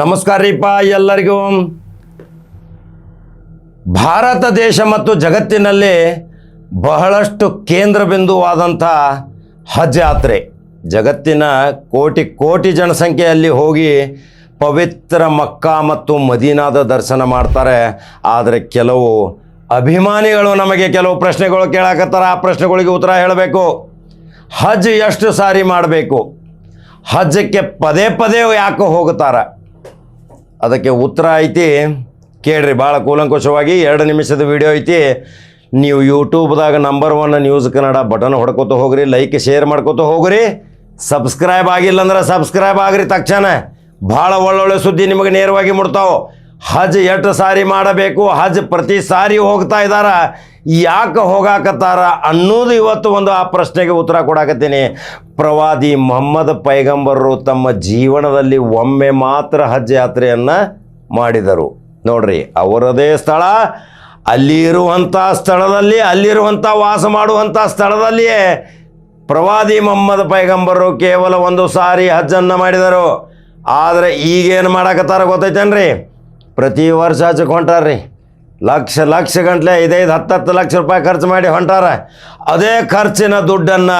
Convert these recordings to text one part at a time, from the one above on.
ನಮಸ್ಕಾರ ರೀಪ ಎಲ್ಲರಿಗೂ. ಭಾರತ ದೇಶ ಮತ್ತು ಜಗತ್ತಿನಲ್ಲಿ ಬಹಳಷ್ಟು ಕೇಂದ್ರ ಬಿಂದುವಾದಂಥ ಹಜ್ ಯಾತ್ರೆ ಜಗತ್ತಿನ ಕೋಟಿ ಕೋಟಿ ಜನಸಂಖ್ಯೆಯಲ್ಲಿ ಹೋಗಿ ಪವಿತ್ರ ಮಕ್ಕಾ ಮತ್ತು ಮದೀನಾದ ದರ್ಶನ ಮಾಡ್ತಾರೆ. ಆದರೆ ಕೆಲವು ಅಭಿಮಾನಿಗಳು ನಮಗೆ ಕೆಲವು ಪ್ರಶ್ನೆಗಳು ಕೇಳಕತ್ತಾರ. ಆ ಪ್ರಶ್ನೆಗಳಿಗೆ ಉತ್ತರ ಹೇಳಬೇಕು. ಹಜ್ ಎಷ್ಟು ಸಾರಿ ಮಾಡಬೇಕು? ಹಜ್ಜಕ್ಕೆ ಪದೇ ಪದೇ ಯಾಕೆ ಹೋಗುತ್ತಾರೆ? ಅದಕ್ಕೆ ಉತ್ತರ ಐತಿ. ಕೇಳ್ರಿ ಭಾಳ ಕೂಲಂಕುಷವಾಗಿ ಎರಡು ನಿಮಿಷದ ವಿಡಿಯೋ ಐತಿ. ನೀವು ಯೂಟ್ಯೂಬ್ದಾಗ number one news Kannada button ಹೊಡ್ಕೋತ ಹೋಗ್ರಿ ಲೈಕ್ ಶೇರ್ ಮಾಡ್ಕೋತ ಹೋಗ್ರಿ. ಸಬ್ಸ್ಕ್ರೈಬ್ ಆಗಿಲ್ಲ ಅಂದ್ರೆ ಸಬ್ಸ್ಕ್ರೈಬ್ ಆಗ್ರಿ ತಕ್ಷಣ. ಭಾಳ ಒಳ್ಳೊಳ್ಳೆ ಸುದ್ದಿ ನಿಮಗೆ ನೇರವಾಗಿ ಮುಡ್ತಾವೆ ಹಜ್ ಎಷ್ಟು ಸಾರಿ ಮಾಡಬೇಕು, ಹಜ್ ಪ್ರತಿ ಸಾರಿ ಹೋಗ್ತಾ ಇದ್ದಾರ? ಯಾಕೆ ಹೋಗಾಕತ್ತಾರ ಅನ್ನೋದು ಇವತ್ತು ಒಂದು ಆ ಪ್ರಶ್ನೆಗೆ ಉತ್ತರ ಕೊಡಾಕತ್ತೀನಿ. ಪ್ರವಾದಿ ಮೊಹಮ್ಮದ್ ಪೈಗಂಬರರು ತಮ್ಮ ಜೀವನದಲ್ಲಿ ಒಮ್ಮೆ ಮಾತ್ರ ಹಜ್ ಯಾತ್ರೆಯನ್ನು ಮಾಡಿದರು. ನೋಡ್ರಿ, ಅವರದೇ ಸ್ಥಳ ಅಲ್ಲಿ ಇರುವಂಥ ಸ್ಥಳದಲ್ಲಿ ಅಲ್ಲಿರುವಂಥ ವಾಸ ಮಾಡುವಂಥ ಸ್ಥಳದಲ್ಲಿಯೇ ಪ್ರವಾದಿ ಮೊಹಮ್ಮದ್ ಪೈಗಂಬರರು ಕೇವಲ ಒಂದು ಸಾರಿ ಹಜ್ಜನ್ನು ಮಾಡಿದರು. ಆದರೆ ಈಗೇನು ಮಾಡಕತ್ತಾರ ಗೊತ್ತೈತೇನ್ರಿ? ಪ್ರತಿ ವರ್ಷ ಹಜ್ಜಕ್ಕೆ ಹೊಂಟಾರ್ರಿ. ಲಕ್ಷ ಲಕ್ಷ ಗಂಟ್ಲೆ ಐದೈದು, ಹತ್ತತ್ತು ಲಕ್ಷ ರೂಪಾಯಿ ಖರ್ಚು ಮಾಡಿ ಹೊಂಟಾರ. ಅದೇ ಖರ್ಚಿನ ದುಡ್ಡನ್ನು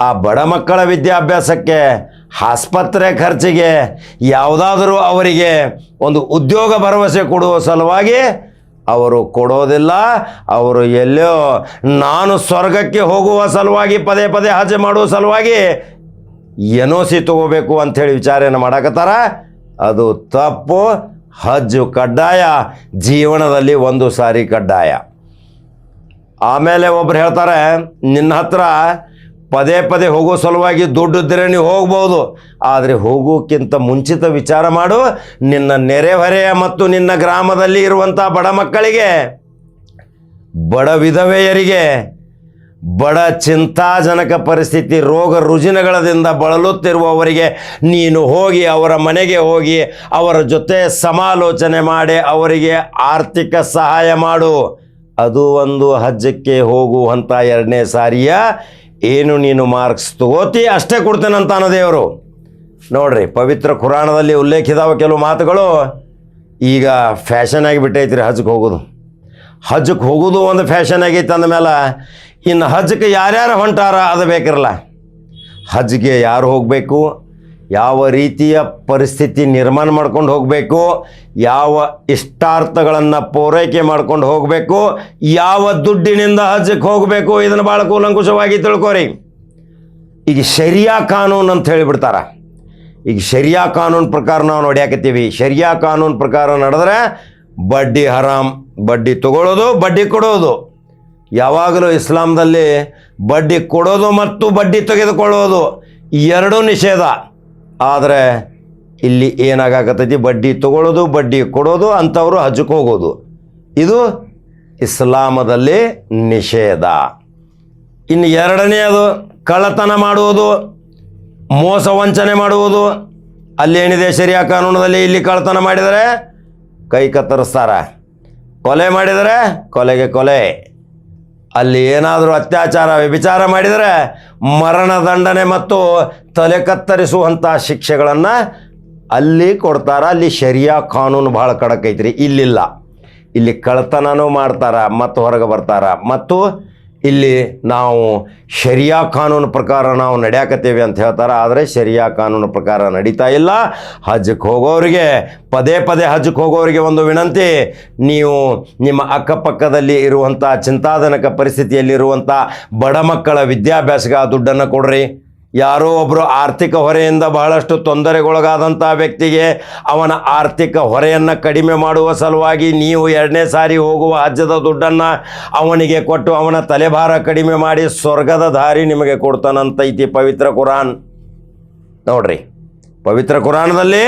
ಆ ಬಡ ಮಕ್ಕಳ ವಿದ್ಯಾಭ್ಯಾಸಕ್ಕೆ, ಆಸ್ಪತ್ರೆ ಖರ್ಚಿಗೆ, ಯಾವುದಾದರೂ ಅವರಿಗೆ ಒಂದು ಉದ್ಯೋಗ ಭರವಸೆ ಕೊಡುವ ಸಲುವಾಗಿ ಅವರು ಕೊಡೋದಿಲ್ಲ. ಅವರು ಎಲ್ಲೋ ನಾನು ಸ್ವರ್ಗಕ್ಕೆ ಹೋಗುವ ಸಲುವಾಗಿ, ಪದೇ ಪದೇ ಹಾಜೆ ಮಾಡುವ ಸಲುವಾಗಿ ಎನ್ ಸಿ ತಗೋಬೇಕು ಅಂಥೇಳಿ ವಿಚಾರನ ಮಾಡಕತ್ತಾರ. ಅದು ತಪ್ಪು. ಹಜ್ಜು ಕಡ್ಡಾಯ, ಜೀವನದಲ್ಲಿ ಒಂದು ಸಾರಿ ಕಡ್ಡಾಯ. ಆಮೇಲೆ ಒಬ್ರು ಹೇಳ್ತಾರೆ, ನಿನ್ನ ಹತ್ರ ಪದೇ ಪದೇ ಹೋಗೋ ಸಲುವಾಗಿ ದುಡ್ಡು ಇದ್ದರೆ ನೀವು ಹೋಗ್ಬೋದು. ಆದರೆ ಹೋಗೋಕ್ಕಿಂತ ಮುಂಚಿತ ವಿಚಾರ ಮಾಡು, ನಿನ್ನ ನೆರೆಹೊರೆಯ ಮತ್ತು ನಿನ್ನ ಗ್ರಾಮದಲ್ಲಿ ಇರುವಂಥ ಬಡ ಮಕ್ಕಳಿಗೆ, ಬಡ ವಿಧವೆಯರಿಗೆ ಬಡ ಚಿಂತಾಜನಕ ಪರಿಸ್ಥಿತಿ ರೋಗ ರುಜಿನಗಳದಿಂದ ಬಳಲುತ್ತಿರುವವರಿಗೆ ನೀನು ಹೋಗಿ ಅವರ ಮನೆಗೆ ಹೋಗಿ ಅವರ ಜೊತೆ ಸಮಾಲೋಚನೆ ಮಾಡಿ ಅವರಿಗೆ ಆರ್ಥಿಕ ಸಹಾಯ ಮಾಡು. ಅದು ಒಂದು ಹಜ್ಜಕ್ಕೆ ಹೋಗುವಂಥ ಎರಡನೇ ಸಾರಿಯ ಏನು ನೀನು ಮಾರ್ಕ್ಸ್ ತಗೋತಿ ಅಷ್ಟೇ ಕೊಡ್ತೇನಂತ ಅನ್ನೋ ದೇವರು. ನೋಡ್ರಿ ಪವಿತ್ರ ಕುರಾಣದಲ್ಲಿ ಉಲ್ಲೇಖಿದಾವ ಕೆಲವು ಮಾತುಗಳು. ಈಗ ಫ್ಯಾಷನ್ ಆಗಿಬಿಟ್ಟೈತ್ರಿ ಹಜ್ಗೆ ಹೋಗೋದು. ಹಜ್ಜಕ್ಕೆ ಹೋಗೋದು ಒಂದು ಫ್ಯಾಷನ್ ಆಗೈತೆ ಅಂದಮೇಲೆ ಇನ್ನು ಹಜ್ಜಕ್ಕೆ ಯಾರ್ಯಾರು ಹೊಂಟಾರ ಅದು ಬೇಕಿರಲ್ಲ ಹಜ್ಗೆ ಯಾರು ಹೋಗಬೇಕು? ಯಾವ ರೀತಿಯ ಪರಿಸ್ಥಿತಿ ನಿರ್ಮಾಣ ಮಾಡ್ಕೊಂಡು ಹೋಗಬೇಕು? ಯಾವ ಇಷ್ಟಾರ್ಥಗಳನ್ನು ಪೂರೈಕೆ ಮಾಡ್ಕೊಂಡು ಹೋಗಬೇಕು? ಯಾವ ದುಡ್ಡಿನಿಂದ ಹಜ್ಜಕ್ಕೆ ಹೋಗಬೇಕು? ಇದನ್ನು ಭಾಳ ಕೂಲಂಕುಷವಾಗಿ ತಿಳ್ಕೊರಿ. ಈಗ ಶರಿಯಾ ಕಾನೂನು ಅಂತ ಹೇಳಿಬಿಡ್ತಾರೆ. ಈಗ ಶರಿಯಾ ಕಾನೂನು ಪ್ರಕಾರ ನಾವು ನೋಡ್ಯಾಕತ್ತೀವಿ. ಶರಿಯಾ ಕಾನೂನು ಪ್ರಕಾರ ನಡೆದ್ರೆ ಬಡ್ಡಿ ಹರಾಮ್, ಬಡ್ಡಿ ತಗೊಳ್ಳೋದು, ಬಡ್ಡಿ ಕೊಡೋದು. ಯಾವಾಗಲೂ ಇಸ್ಲಾಂದಲ್ಲಿ ಬಡ್ಡಿ ಕೊಡೋದು ಮತ್ತು ಬಡ್ಡಿ ತೆಗೆದುಕೊಳ್ಳೋದು ಎರಡೂ ನಿಷೇಧ. ಆದರೆ ಇಲ್ಲಿ ಏನಾಗಕತ್ತೈತಿ? ಬಡ್ಡಿ ತಗೊಳ್ಳೋದು, ಬಡ್ಡಿ ಕೊಡೋದು, ಅಂಥವರು ಹಜ್ಜಕ್ಕೆ ಹೋಗೋದು. ಇದು ಇಸ್ಲಾಮದಲ್ಲಿ ನಿಷೇಧ. ಇನ್ನು ಎರಡನೆಯದು, ಕಳ್ಳತನ ಮಾಡುವುದು, ಮೋಸ ವಂಚನೆ ಮಾಡುವುದು. ಅಲ್ಲೇನಿದೆ ಶರಿಯಾ ಕಾನೂನದಲ್ಲಿ ಇಲ್ಲಿ ಕಳ್ಳತನ ಮಾಡಿದರೆ ಕೈ ಕತ್ತರಿಸ್ತಾರ. ಕೊಲೆ ಮಾಡಿದರೆ ಕೊಲೆಗೆ ಕೊಲೆ. ಅಲ್ಲಿ ಏನಾದರೂ ಅತ್ಯಾಚಾರ, ವ್ಯಭಿಚಾರ ಮಾಡಿದರೆ ಮರಣದಂಡನೆ ಮತ್ತು ತಲೆ ಕತ್ತರಿಸುವಂಥ ಶಿಕ್ಷೆಗಳನ್ನು ಅಲ್ಲಿ ಕೊಡ್ತಾರ. ಅಲ್ಲಿ ಶರಿಯಾ ಕಾನೂನು ಭಾಳ ಕಡಕೈತ್ರಿ ಇಲ್ಲಿಲ್ಲ. ಇಲ್ಲಿ ಕಳ್ತನನೂ ಮಾಡ್ತಾರ, ಮತ್ತು ಹೊರಗೆ ಬರ್ತಾರ. ಮತ್ತು ಇಲ್ಲಿ ನಾವು ಶರಿಯಾ ಕಾನೂನು ಪ್ರಕಾರ ನಾವು ನಡೆಯಾಕತ್ತೇವೆ ಅಂತ ಹೇಳ್ತಾರೆ. ಆದರೆ ಶರಿಯಾ ಕಾನೂನು ಪ್ರಕಾರ ನಡೀತಾ ಇಲ್ಲ. ಹಜ್ಜಕ್ಕೆ ಹೋಗೋರಿಗೆ, ಪದೇ ಪದೇ ಹಜ್ಜಕ್ಕೆ ಹೋಗೋರಿಗೆ ಒಂದು ವಿನಂತಿ, ನೀವು ನಿಮ್ಮ ಅಕ್ಕಪಕ್ಕದಲ್ಲಿ ಇರುವಂಥ ಚಿಂತಾಜನಕ ಪರಿಸ್ಥಿತಿಯಲ್ಲಿರುವಂಥ ಬಡ ಮಕ್ಕಳ ವಿದ್ಯಾಭ್ಯಾಸಕ್ಕೆ ಆ ದುಡ್ಡನ್ನು ಕೊಡ್ರಿ. ಯಾರೋ ಒಬ್ಬರು ಆರ್ಥಿಕ ಹೊರೆಯಿಂದ ಬಹಳಷ್ಟು ತೊಂದರೆಗೊಳಗಾದಂಥ ವ್ಯಕ್ತಿಗೆ ಅವನ ಆರ್ಥಿಕ ಹೊರೆಯನ್ನು ಕಡಿಮೆ ಮಾಡುವ ಸಲುವಾಗಿ ನೀವು ಎರಡನೇ ಸಾರಿ ಹೋಗುವ ಹಜ್ಜದ ದುಡ್ಡನ್ನು ಅವನಿಗೆ ಕೊಟ್ಟು ಅವನ ತಲೆಭಾರ ಕಡಿಮೆ ಮಾಡಿ ಸ್ವರ್ಗದ ದಾರಿ ನಿಮಗೆ ಕೊಡ್ತಾನಂತೈತಿ ಪವಿತ್ರ ಕುರಾನ್. ನೋಡ್ರಿ, ಪವಿತ್ರ ಕುರಾನದಲ್ಲಿ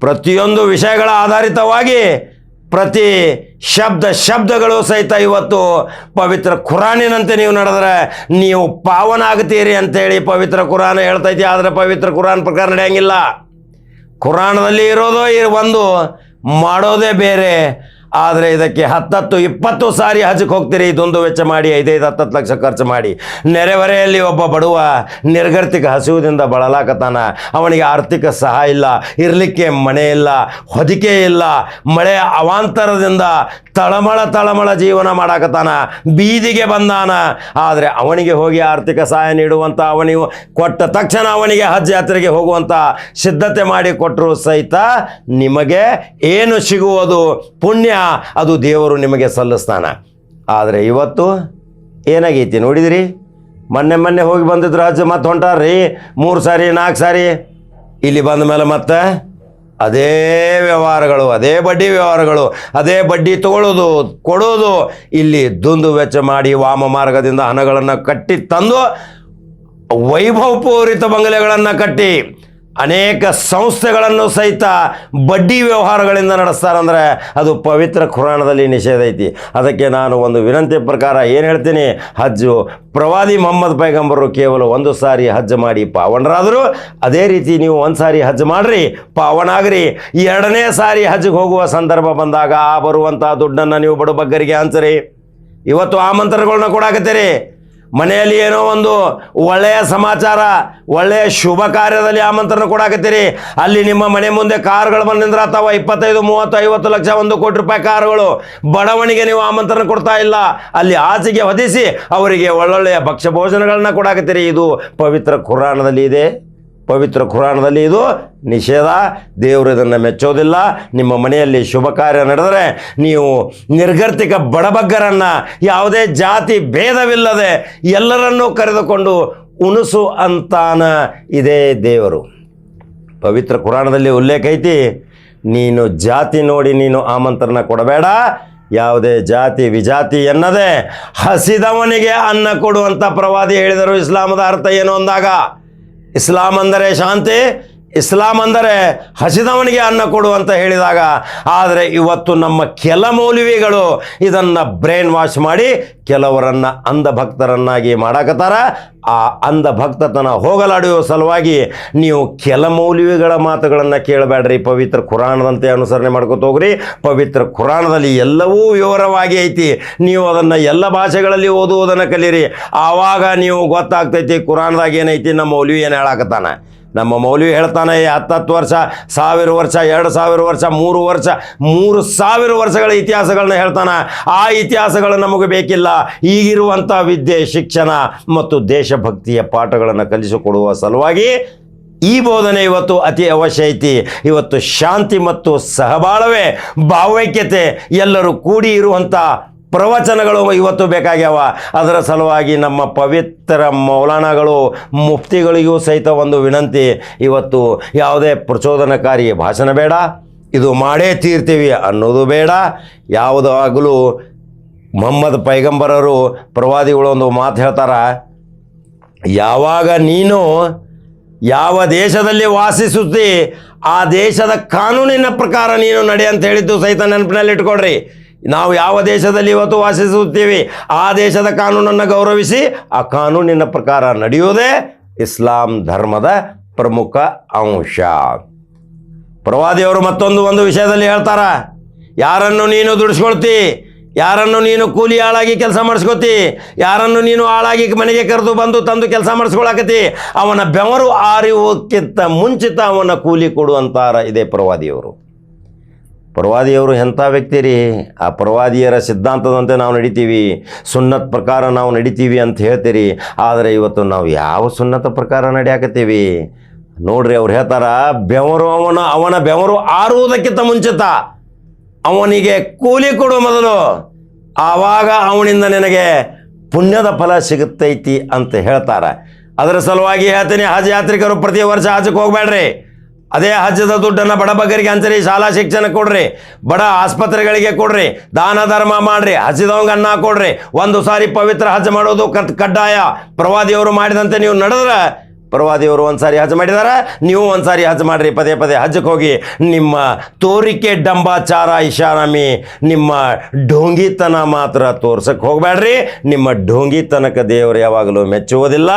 ಪ್ರತಿಯೊಂದು ವಿಷಯಗಳ ಆಧಾರಿತವಾಗಿ ಪ್ರತಿ ಶಬ್ದ ಶಬ್ದಗಳು ಸಹಿತ ಇವತ್ತು ಪವಿತ್ರ ಕುರಾನಿನಂತೆ ನೀವು ನಡೆದ್ರೆ ನೀವು ಪಾವನ ಆಗ್ತೀರಿ ಅಂತೇಳಿ ಪವಿತ್ರ ಖುರಾನ್ ಹೇಳ್ತೈತಿ ಆದರೆ ಪವಿತ್ರ ಕುರಾನ್ ಪ್ರಕಾರ ನಡೆಯಂಗಿಲ್ಲ. ಕುರಾನದಲ್ಲಿ ಇರೋದು ಒಂದು ಮಾಡೋದೇ ಬೇರೆ ಆದರೆ ಇದಕ್ಕೆ ಹತ್ತತ್ತು, ಇಪ್ಪತ್ತು ಸಾರಿ ಹಜಕ್ಕೆ ಹೋಗ್ತೀರಿ. ಇದೊಂದು ವೆಚ್ಚ ಮಾಡಿ, ಐದೈದು, ಹತ್ತತ್ತು ಲಕ್ಷ ಖರ್ಚು ಮಾಡಿ. ನೆರೆಹೊರೆಯಲ್ಲಿ ಒಬ್ಬ ಬಡವ ನಿರ್ಗತಿಕ ಹಸಿವುದಿಂದ ಬಳಲಾಕತಾನ ಅವನಿಗೆ ಆರ್ಥಿಕ ಸಹಾಯ ಇಲ್ಲ, ಇರಲಿಕ್ಕೆ ಮನೆ ಇಲ್ಲ, ಹೊದಿಕೆ ಇಲ್ಲ, ಮಳೆ ಅವಾಂತರದಿಂದ ತಳಮಳ ತಳಮಳ ಜೀವನ ಮಾಡಾಕತಾನ ಬೀದಿಗೆ ಬಂದಾನ. ಆದರೆ ಅವನಿಗೆ ಹೋಗಿ ಆರ್ಥಿಕ ಸಹಾಯ ನೀಡುವಂಥ ಅವನಿಗೆ ಕೊಟ್ಟ ತಕ್ಷಣ ಅವನಿಗೆ ಹಜ್ ಯಾತ್ರೆಗೆ ಹೋಗುವಂಥ ಸಿದ್ಧತೆ ಮಾಡಿ ಕೊಟ್ಟರು ಸಹಿತ ನಿಮಗೆ ಏನು ಸಿಗುವುದು? ಪುಣ್ಯ ಅದು ದೇವರು ನಿಮಗೆ ಸಲ್ಲಿಸ್ತಾನ. ಆದರೆ ಇವತ್ತು ಏನಾಗೈತಿ ನೋಡಿದಿರಿ? ಮೊನ್ನೆ ಮೊನ್ನೆ ಹೋಗಿ ಬಂದಿದ್ರು ಅಜ್ಜ ಮತ್ತೆ ಹೊಂಟಾರ್ರಿ. ಮೂರು ಸಾರಿ, ನಾಲ್ಕು ಸಾರಿ. ಇಲ್ಲಿ ಬಂದ ಮೇಲೆ ಮತ್ತೆ ಅದೇ ವ್ಯವಹಾರಗಳು, ಅದೇ ಬಡ್ಡಿ ವ್ಯವಹಾರಗಳು, ಅದೇ ಬಡ್ಡಿ ತಗೊಳ್ಳೋದು ಕೊಡೋದು. ಇಲ್ಲಿ ದುಂದು ವೆಚ್ಚ ಮಾಡಿ ವಾಮ ಮಾರ್ಗದಿಂದ ಹಣಗಳನ್ನು ಕಟ್ಟಿ ತಂದು ವೈಭವಪೂರಿತ ಬಂಗಲೆಗಳನ್ನು ಕಟ್ಟಿ ಅನೇಕ ಸಂಸ್ಥೆಗಳನ್ನು ಸಹಿತ ಬಡ್ಡಿ ವ್ಯವಹಾರಗಳಿಂದ ನಡೆಸ್ತಾರಂದರೆ ಅದು ಪವಿತ್ರ ಖುರಾಣದಲ್ಲಿ ನಿಷೇಧ ಐತಿ. ಅದಕ್ಕೆ ನಾನು ಒಂದು ವಿನಂತಿ ಪ್ರಕಾರ ಏನು ಹೇಳ್ತೀನಿ, ಹಜ್ಜು ಪ್ರವಾದಿ ಮೊಹಮ್ಮದ್ ಪೈಗಂಬರು ಕೇವಲ ಒಂದು ಸಾರಿ ಹಜ್ ಮಾಡಿ ಪಾವನರಾದರು, ಅದೇ ರೀತಿ ನೀವು ಒಂದು ಸಾರಿ ಹಜ್ ಮಾಡಿರಿ, ಪಾವನಾಗ್ರಿ. ಎರಡನೇ ಸಾರಿ ಹಜ್ಗೆ ಹೋಗುವ ಸಂದರ್ಭ ಬಂದಾಗ ಆ ಬರುವಂಥ ದುಡ್ಡನ್ನು ನೀವು ಬಡಬಗ್ಗರಿಗೆ ಹಂಚರಿ. ಇವತ್ತು ಆಮಂತ್ರಣಗಳನ್ನ ಕೊಡಾಕತ್ತೀರಿ ಮನೆಯಲ್ಲಿ ಏನೋ ಒಂದು ಒಳ್ಳೆಯ ಸಮಾಚಾರ, ಒಳ್ಳೆಯ ಶುಭ ಕಾರ್ಯದಲ್ಲಿ ಆಮಂತ್ರಣ ಕೊಡಾಕತ್ತೀರಿ ಅಲ್ಲಿ ನಿಮ್ಮ ಮನೆ ಮುಂದೆ ಕಾರ್ಗಳು ಬಂದಿದ್ರೆ ಅಥವಾ ಇಪ್ಪತ್ತೈದು, ಮೂವತ್ತು, ಐವತ್ತು ಲಕ್ಷ, ಒಂದು ಕೋಟಿ ರೂಪಾಯಿ ಕಾರುಗಳು ಬಡವಣಿಗೆ ನೀವು ಆಮಂತ್ರಣ ಕೊಡ್ತಾ ಇಲ್ಲ. ಅಲ್ಲಿ ಆಚೆಗೆ ಹೊದಿಸಿ ಅವರಿಗೆ ಒಳ್ಳೊಳ್ಳೆಯ ಭಕ್ಷ್ಯ ಭೋಜನಗಳನ್ನ ಕೊಡಾಕತ್ತೀರಿ ಇದು ಪವಿತ್ರ ಕುರಾಣದಲ್ಲಿ ಇದೆ. ಪವಿತ್ರ ಖುರಾಣದಲ್ಲಿ ಇದು ನಿಷೇಧ. ದೇವರು ಇದನ್ನು ಮೆಚ್ಚೋದಿಲ್ಲ. ನಿಮ್ಮ ಮನೆಯಲ್ಲಿ ಶುಭ ಕಾರ್ಯ ನಡೆದರೆ ನೀವು ನಿರ್ಗರ್ತಿಕ ಬಡಬಗ್ಗರನ್ನು, ಯಾವುದೇ ಜಾತಿ ಭೇದವಿಲ್ಲದೆ ಎಲ್ಲರನ್ನೂ ಕರೆದುಕೊಂಡು ಉಣಿಸು ಅಂತಾನ ಇದೇ ದೇವರು. ಪವಿತ್ರ ಕುರಾಣದಲ್ಲಿ ಉಲ್ಲೇಖ ಐತಿ, ನೀನು ಜಾತಿ ನೋಡಿ ನೀನು ಆಮಂತ್ರಣ ಕೊಡಬೇಡ. ಯಾವುದೇ ಜಾತಿ ವಿಜಾತಿ ಎನ್ನದೆ ಹಸಿದವನಿಗೆ ಅನ್ನ ಕೊಡುವಂಥ ಪ್ರವಾದಿ ಹೇಳಿದರು ಇಸ್ಲಾಮದ ಅರ್ಥ ಏನು ಅಂದಾಗ ಇಸ್ಲಾಂ ಅಂದರೆ ಶಾಂತಿ ಇಸ್ಲಾಂ ಅಂದರೆ ಹಸಿದವನಿಗೆ ಅನ್ನ ಕೊಡು ಅಂತ ಹೇಳಿದಾಗ, ಆದರೆ ಇವತ್ತು ನಮ್ಮ ಕೆಲ ಮೌಲ್ವಿಗಳು ಇದನ್ನು ಬ್ರೈನ್ ವಾಶ್ ಮಾಡಿ ಕೆಲವರನ್ನು ಅಂಧಭಕ್ತರನ್ನಾಗಿ ಮಾಡಾಕತ್ತಾರ. ಆ ಅಂಧ ಭಕ್ತತನ ಹೋಗಲಾಡುವ ಸಲುವಾಗಿ ನೀವು ಕೆಲ ಮೌಲ್ವಿಗಳ ಮಾತುಗಳನ್ನು ಕೇಳಬೇಡ್ರಿ. ಪವಿತ್ರ ಖುರಾಣದಂತೆ ಅನುಸರಣೆ ಮಾಡ್ಕೊತ ಹೋಗ್ರಿ. ಪವಿತ್ರ ಖುರಾಣದಲ್ಲಿ ಎಲ್ಲವೂ ವಿವರವಾಗಿ ಐತಿ. ನೀವು ಅದನ್ನು ಎಲ್ಲ ಭಾಷೆಗಳಲ್ಲಿ ಓದುವುದನ್ನು ಕಲೀರಿ. ಆವಾಗ ನೀವು ಗೊತ್ತಾಗ್ತೈತಿ ಕುರಾಣದಾಗ ಏನೈತಿ, ನಮ್ಮ ಮೌಲ್ವಿ ಏನು ಹೇಳಾಕತ್ತಾನ. ನಮ್ಮ ಮೌಲ್ಯ ಹೇಳ್ತಾನೆ ಹತ್ತತ್ತು ವರ್ಷ, ಸಾವಿರ ವರ್ಷ, ಎರಡು ಸಾವಿರ ವರ್ಷ, ಮೂರು ವರ್ಷ, ಮೂರು ಸಾವಿರ ವರ್ಷಗಳ ಇತಿಹಾಸಗಳನ್ನ ಹೇಳ್ತಾನೆ. ಆ ಇತಿಹಾಸಗಳು ನಮಗೆ ಬೇಕಿಲ್ಲ. ಈಗಿರುವಂಥ ವಿದ್ಯೆ, ಶಿಕ್ಷಣ ಮತ್ತು ದೇಶಭಕ್ತಿಯ ಪಾಠಗಳನ್ನು ಕಲಿಸಿಕೊಡುವ ಸಲುವಾಗಿ ಈ ಬೋಧನೆ ಇವತ್ತು ಅತಿ ಅವಶ್ಯ ಐತಿ. ಇವತ್ತು ಶಾಂತಿ ಮತ್ತು ಸಹಬಾಳವೇ, ಭಾವೈಕ್ಯತೆ ಎಲ್ಲರೂ ಕೂಡಿ ಇರುವಂಥ ಪ್ರವಚನಗಳು ಇವತ್ತು ಬೇಕಾಗ್ಯಾವ. ಅದರ ಸಲುವಾಗಿ ನಮ್ಮ ಪವಿತ್ರ ಮೌಲಾನಗಳು, ಮುಫ್ತಿಗಳಿಗೂ ಸಹಿತ ಒಂದು ವಿನಂತಿ. ಇವತ್ತು ಯಾವುದೇ ಪ್ರಚೋದನಕಾರಿ ಭಾಷಣ ಬೇಡ. ಇದು ಮಾಡೇ ತೀರ್ತೀವಿ ಅನ್ನೋದು ಬೇಡ. ಯಾವುದಾಗಲೂ ಮೊಹಮ್ಮದ್ ಪೈಗಂಬರರು ಪ್ರವಾದಿಗಳು ಒಂದು ಮಾತು ಹೇಳ್ತಾರ. ಯಾವಾಗ ನೀನು ಯಾವ ದೇಶದಲ್ಲಿ ವಾಸಿಸುತ್ತಿ, ಆ ದೇಶದ ಕಾನೂನಿನ ಪ್ರಕಾರ ನೀನು ನಡೆ ಅಂತ ಹೇಳಿದ್ದು ಸಹಿತ ನೆನಪಿನಲ್ಲಿ ಇಟ್ಕೊಳ್ರಿ ನಾವು ಯಾವ ದೇಶದಲ್ಲಿ ಇವತ್ತು ವಾಸಿಸುತ್ತೀವಿ? ಆ ದೇಶದ ಕಾನೂನನ್ನು ಗೌರವಿಸಿ, ಆ ಕಾನೂನಿನ ಪ್ರಕಾರ ನಡೆಯುವುದೇ ಇಸ್ಲಾಂ ಧರ್ಮದ ಪ್ರಮುಖ ಅಂಶ. ಪ್ರವಾದಿಯವರು ಮತ್ತೊಂದು ಒಂದು ವಿಷಯದಲ್ಲಿ ಹೇಳ್ತಾರ, ಯಾರನ್ನು ನೀನು ದುಡಿಸ್ಕೊಳ್ತಿ? ಯಾರನ್ನು ನೀನು ಕೂಲಿ ಆಳಾಗಿ ಕೆಲಸ ಮಾಡಿಸ್ಕೊತಿ? ಯಾರನ್ನು ನೀನು ಆಳಾಗಿ ಮನೆಗೆ ಕರೆದು ಬಂದು ತಂದು ಕೆಲಸ ಮಾಡಿಸ್ಕೊಳಕತಿ ಅವನ ಬೆವರು ಆರಿಯೋಕ್ಕಿಂತ ಮುಂಚಿತ ಅವನ ಕೂಲಿ ಕೊಡುವಂತಾರ ಇದೇ ಪ್ರವಾದಿಯವರು. ಪ್ರವಾದಿಯವರು ಎಂಥ ವ್ಯಕ್ತಿ ರೀ ಆ ಪ್ರವಾದಿಯರ ಸಿದ್ಧಾಂತದಂತೆ ನಾವು ನಡಿತೀವಿ, ಸುನ್ನತ್ ಪ್ರಕಾರ ನಾವು ನಡಿತೀವಿ ಅಂತ ಹೇಳ್ತೀರಿ. ಆದರೆ ಇವತ್ತು ನಾವು ಯಾವ ಸುನ್ನತ ಪ್ರಕಾರ ನಡೆಯಾಕತ್ತೀವಿ? ನೋಡ್ರಿ ಅವ್ರು ಹೇಳ್ತಾರ, ಬೆವರು ಅವನ ಅವನ ಬೆವರು ಆರುವುದಕ್ಕಿಂತ ಮುಂಚಿತ, ಅವನಿಗೆ ಕೂಲಿ ಕೊಡು ಮೊದಲು, ಆವಾಗ ಅವನಿಂದ ನಿನಗೆ ಪುಣ್ಯದ ಫಲ ಸಿಗುತ್ತೈತಿ ಅಂತ ಹೇಳ್ತಾರೆ. ಅದರ ಸಲುವಾಗಿ ಹೇಳ್ತೀನಿ, ಹಜ್ ಯಾತ್ರಿಕರು ಪ್ರತಿ ವರ್ಷ ಹಜಕ್ಕೆ ಹೋಗ್ಬೇಡ್ರಿ. ಅದೇ ಹಜ್ಜದ ದುಡ್ಡನ್ನು ಬಡಬಗ್ಗರಿಗೆ ಹಂಚರಿ ಶಾಲಾ ಶಿಕ್ಷಣ ಕೊಡ್ರಿ, ಬಡ ಆಸ್ಪತ್ರೆಗಳಿಗೆ ಕೊಡ್ರಿ, ದಾನ ಧರ್ಮ ಮಾಡ್ರಿ, ಹಸಿದವಂಗ ಅನ್ನ ಕೊಡ್ರಿ, ಒಂದು ಸಾರಿ ಪವಿತ್ರ ಹಜ್ ಮಾಡೋದು ಕಡ್ಡಾಯ ಪ್ರವಾದಿಯವರು ಮಾಡಿದಂತೆ ನೀವು ನಡೆದ್ರೆ ಪ್ರವಾದಿಯವರು ಒಂದ್ಸಾರಿ ಹಜ್ ಮಾಡಿದಾರ? ನೀವು ಒಂದ್ಸಾರಿ ಹಜ್ ಮಾಡ್ರಿ, ಪದೇ ಪದೇ ಹಜ್ಜಕ್ಕೆ ಹೋಗಿ. ನಿಮ್ಮ ತೋರಿಕೆ ಡಂಬಾಚಾರ ಇಶಾರಾಮಿ, ನಿಮ್ಮ ಢೋಂಗಿತನ ಮಾತ್ರ ತೋರ್ಸಕ್ಕೆ ಹೋಗಬೇಡ್ರಿ ನಿಮ್ಮ ಢೋಂಗಿತನಕ ದೇವರು ಯಾವಾಗಲೂ ಮೆಚ್ಚುವುದಿಲ್ಲ.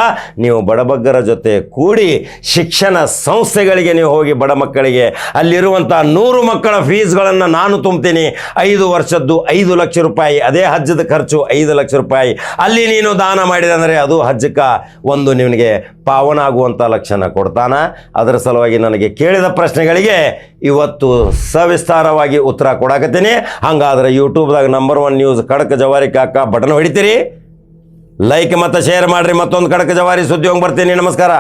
ನೀವು ಬಡಬಗ್ಗರ ಜೊತೆ ಕೂಡಿ ಶಿಕ್ಷಣ ಸಂಸ್ಥೆಗಳಿಗೆ ನೀವು ಹೋಗಿ ಬಡ ಮಕ್ಕಳಿಗೆ ಅಲ್ಲಿರುವಂಥ ನೂರು ಮಕ್ಕಳ ಫೀಸ್ಗಳನ್ನು ನಾನು ತುಂಬ್ತೀನಿ. ಐದು ವರ್ಷದ್ದು ಐದು ಲಕ್ಷ ರೂಪಾಯಿ, ಅದೇ ಹಜ್ಜದ ಖರ್ಚು ಐದು ಲಕ್ಷ ರೂಪಾಯಿ. ಅಲ್ಲಿ ನೀನು ದಾನ ಮಾಡಿದೆ ಅಂದರೆ ಅದು ಹಜ್ಜಕ್ಕೆ ಒಂದು ನಿಮಗೆ ಪಾವನ ಆಗುವಂಥ ಲಕ್ಷಣ ಕೊಡ್ತಾನೆ? ಅದರ ಸಲುವಾಗಿ ನನಗೆ ಕೇಳಿದ ಪ್ರಶ್ನೆಗಳಿಗೆ ಇವತ್ತು ಸವಿಸ್ತಾರವಾಗಿ ಉತ್ತರ ಕೊಡಾಕತ್ತೀನಿ. ಹಂಗಾದ್ರೆ ಯೂಟ್ಯೂಬ್ದಾಗ ನಂಬರ್ ಒನ್ ನ್ಯೂಸ್ ಖಡಕ್ ಜವಾರಿ ಕಾಕ ಬಟನ್ ಹೊಡಿತೀರಿ. ಲೈಕ್ ಮತ್ತು ಶೇರ್ ಮಾಡಿರಿ ಮತ್ತೊಂದು ಖಡಕ್ ಜವಾರಿ ಸುದ್ದಿ ಹೋಗಿ ಬರ್ತೀನಿ. ನಮಸ್ಕಾರ.